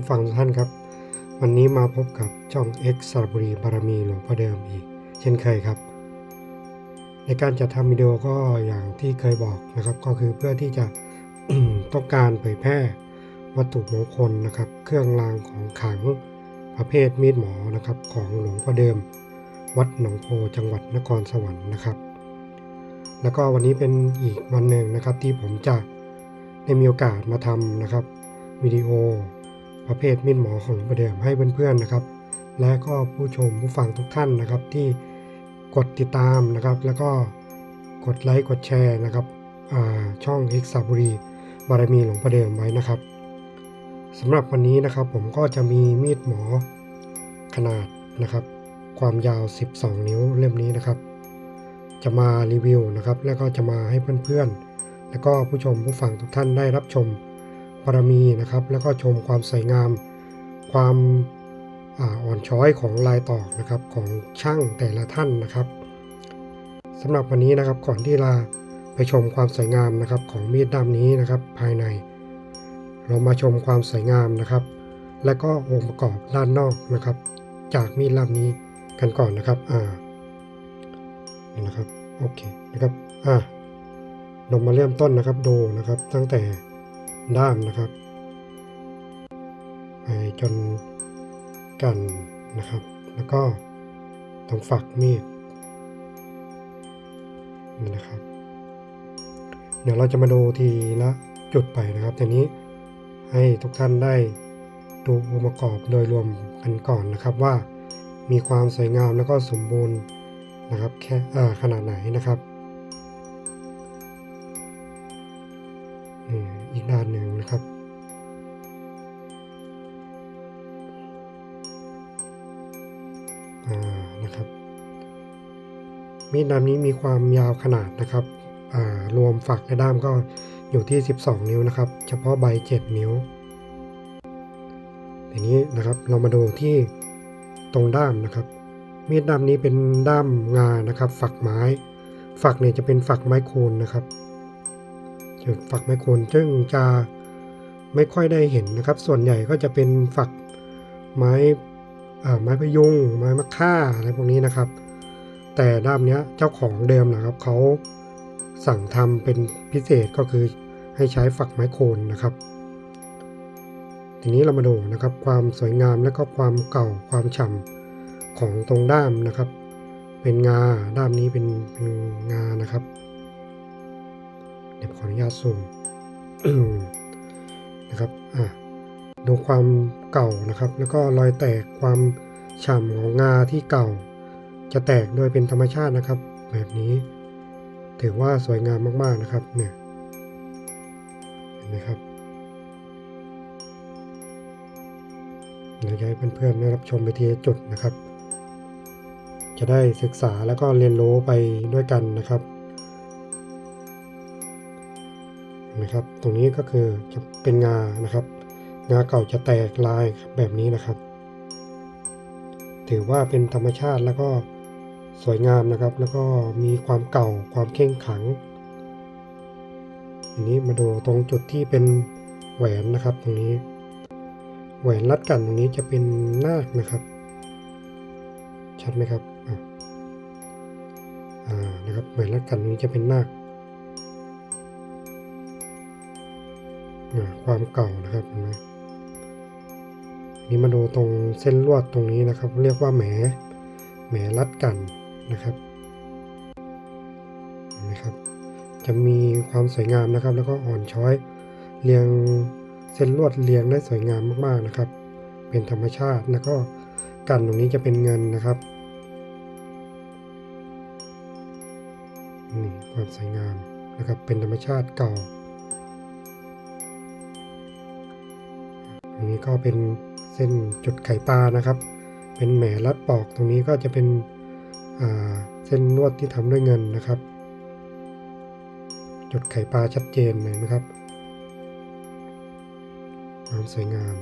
ผู้ฟังทุกท่านครับ วันนี้มาพบกับช่อง X สระบุรีบารมีหลวงพ่อเดิมอีก เช่นเคยครับ ในการจัดทำวิดีโอก็อย่างที่เคยบอกนะครับ ก็คือเพื่อที่จะต้องการเผยแพร่วัตถุมงคลนะครับ เครื่องรางของขังประเภทมีดหมอนะครับ ของหลวงพ่อเดิม วัดหนองโพจังหวัดนครสวรรค์นะครับ แล้วก็วันนี้เป็นอีกวันหนึ่งนะครับที่ผมจะได้มีโอกาสมาทำนะครับวิดีโอ ประเภทมีดหมอของหลวงพ่อเดิมให้เพื่อนๆนะครับ และก็ผู้ชมผู้ฟังทุกท่านนะครับ ที่กดติดตามนะครับ แล้วก็กดไลค์กดแชร์นะครับช่องเอกสาบุรีบารมีหลวงพ่อเดิมไว้นะครับสำหรับวันนี้นะครับผมก็จะมีมีดหมอขนาดนะครับ ความยาว 12 นิ้วเล่มนี้นะครับ จะมารีวิวนะครับ แล้วก็จะมาให้เพื่อนๆ แล้วก็ผู้ชมผู้ฟังทุกท่านได้รับชม บารมีนะครับ แล้วก็ชมความสวยงาม ความอ่อนช้อยของลายตอกนะครับของช่างแต่ละท่านนะครับสำหรับวันนี้นะครับก่อนที่เราไปชมความสวยงามนะครับของมีดด้ามนี้นะครับภายใน เรามาชมความสวยงามนะครับ และก็องค์ประกอบด้านนอกนะครับ จากมีดด้ามนี้กันก่อนนะครับอ่านี่นะครับโอเคนะครับอ่าเรามาเริ่มต้นนะครับดูนะครับตั้งแต่ ด้ามนะครับไปจนกันนะครับ แล้วก็ตรงฝักมีดนี่นะครับ เดี๋ยวเราจะมาดูทีละจุดไปนะครับทีนี้ให้ทุกท่านได้ดูองค์ประกอบโดยรวมกันก่อนนะครับว่ามีความสวยงามแล้วก็สมบูรณ์นะครับแค่ขนาดไหนนะครับ นะครับ มีดดำนี้มีความยาวขนาดนะครับรวมฝักและด้ามก็อยู่ที่ 12 นิ้วนะครับ เฉพาะใบ 7 นิ้วทีนี้นะครับเรามาดูที่ตรงด้ามนะครับ มีดด้ามนี้เป็นด้ามงานะครับ ฝักไม้ ฝักเนี่ยจะเป็นฝักไม้โคนนะครับจะฝักไม้โคนซึ่งจะไม่ค่อยได้เห็นนะครับ ส่วนใหญ่ก็จะเป็นฝักไม้ ไม้พยุงไม้มะค่าอะไรพวกนี้นะครับ แต่ด้ามเนี้ยเจ้าของเดิมนะครับเขาสั่งทำเป็นพิเศษก็คือให้ใช้ฝักไม้โคนนะครับ ทีนี้เรามาดูนะครับ ความสวยงามและก็ความเก่าความฉ่ำของตรงด้ามนะครับ เป็นงาด้ามนี้เป็นเป็นงานะครับ เดี๋ยวขออนุญาตซูมนะครับอะ ดูความเก่านะครับ แล้วก็รอยแตกความฉ่ำของงาที่เก่า จะแตกโดยเป็นธรรมชาตินะครับ แบบนี้ ถือว่าสวยงามมากๆนะครับ เนี่ยเห็นไหมครับเดี๋ยวให้เพื่อนๆได้รับชมไปทีละจุดนะครับ จะได้ศึกษาแล้วก็เรียนรู้ไปด้วยกันนะครับเห็นไหมครับ ตรงนี้ก็คือจะเป็นงานะครับ งาเก่าจะแตกลายแบบนี้นะครับ ถือว่าเป็นธรรมชาติแล้วก็สวยงามนะครับ แล้วก็มีความเก่าความเข่งขังทีนี้มาดูตรงจุดที่เป็นแหวนนะครับตรงนี้ แหวนรัดกันตรงนี้จะเป็นนาคนะครับ ชัดไหมครับอ่านะครับแหวนรัดกันตรงนี้จะเป็นนาคความเก่านะครับเห็นไหม นี่มาดูตรงเส้นลวดตรงนี้นะครับ เรียกว่าแหมแหมรัดกันนะครับเห็นไหมครับ จะมีความสวยงามนะครับ แล้วก็อ่อนช้อยเรียงเส้นลวดเรียงได้สวยงามมากๆนะครับ เป็นธรรมชาติแล้วก็กันตรงนี้จะเป็นเงินนะครับนี่ความสวยงามนะครับเป็นธรรมชาติเก่าอันนี้ก็เป็น ส้นจุดไข่ปลานะครับ เป็นแหมรัดปอกตรงนี้ก็จะเป็นเส้นนวดที่ทำด้วยเงินนะครับ จุดไข่ปลาชัดเจนเลยนะครับความสวยงาม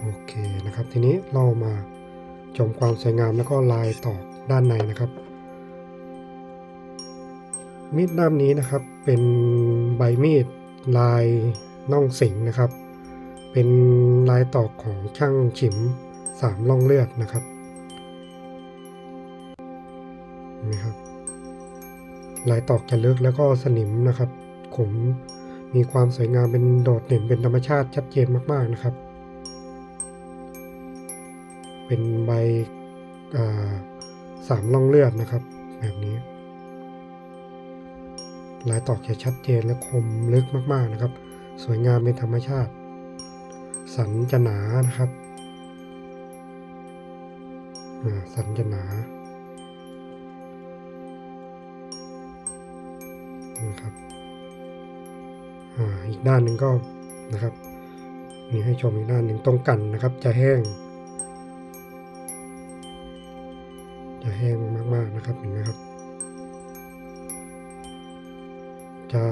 โอเคนะครับ ทีนี้เรามาชมความสวยงามแล้วก็ลายตอกด้านในนะครับ มีดด้ามนี้นะครับเป็นใบมีดลายน่องสิงนะครับ เป็นลายตอกของช่างฉิมสามล่องเลือดนะครับเห็นไหมครับ ลายตอกจะลึกแล้วก็สนิมนะครับขมมีความสวยงามเป็นโดดเด่นเป็นธรรมชาติชัดเจนมากๆนะครับ เป็นใบสามล่องเลือดนะครับ แบบนี้ ลายตอกจะชัดเจนและคมลึกมากๆนะครับ สวยงามเป็นธรรมชาติ สันจะหนานะครับอ่าสันจะหนานะครับอ่าอีกด้านหนึ่งก็นะครับนี่ให้ชมอีกด้านหนึ่งตรงกันนะครับ จะแห้ง จะแห้งมากๆนะครับเห็นไหมครับ จะ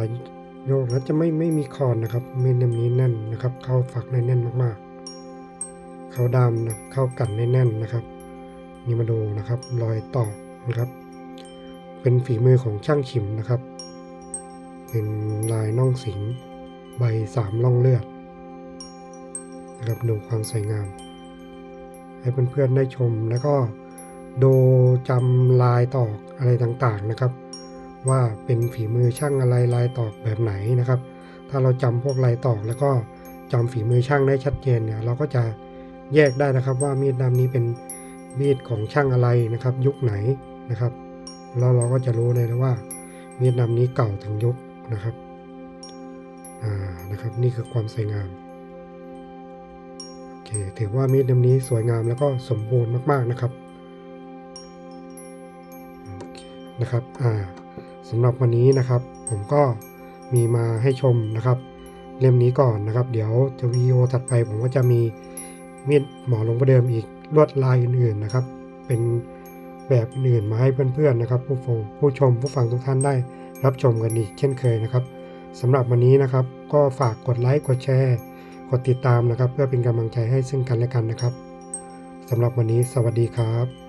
โยกแล้วจะไม่ไม่มีคอนนะครับเม็ดนี้แน่นนะครับ เข้าฝักแน่นๆมากๆ เข้าดำนะเข้ากันแน่นๆนะครับ นี่มาดูนะครับ รอยตอกนะครับ เป็นฝีมือของช่างฉิมนะครับ เป็นลายน่องสิงใบสามล่องเลือดนะครับดูความสวยงาม ให้เพื่อนๆได้ชมแล้วก็ดูจำลายตอกอะไรต่างๆนะครับ ว่าเป็นฝีมือช่างอะไรลายตอกแบบไหนนะครับ ถ้าเราจำพวกลายตอกแล้วก็จำฝีมือช่างได้ชัดเจนเนี่ยเราก็จะแยกได้นะครับว่ามีดด้ามนี้เป็นมีดของช่างอะไรนะครับ ยุคไหนนะครับแล้วเราก็จะรู้เลยนะว่า มีดด้ามนี้เก่าถึงยุคนะครับอ่านะครับนี่คือความสวยงามโอเคถือว่ามีดด้ามนี้สวยงามแล้วก็สมบูรณ์มากๆนะครับนะครับอ่า สำหรับวันนี้นะครับ ผมก็มีมาให้ชมนะครับ เล่มนี้ก่อนนะครับ เดี๋ยวจะวีโอถัดไปผมก็จะมีมีดหมอลงประเดิมอีกลวดลายอื่นๆนะครับ เป็นแบบอื่นมาให้เพื่อนๆนะครับ ผู้ฟังผู้ชมผู้ฟังทุกท่านได้รับชมกันอีกเช่นเคยนะครับสำหรับวันนี้นะครับ ก็ฝากกดไลค์กดแชร์กดติดตามนะครับ เพื่อเป็นกำลังใจให้ซึ่งกันและกันนะครับสำหรับวันนี้สวัสดีครับ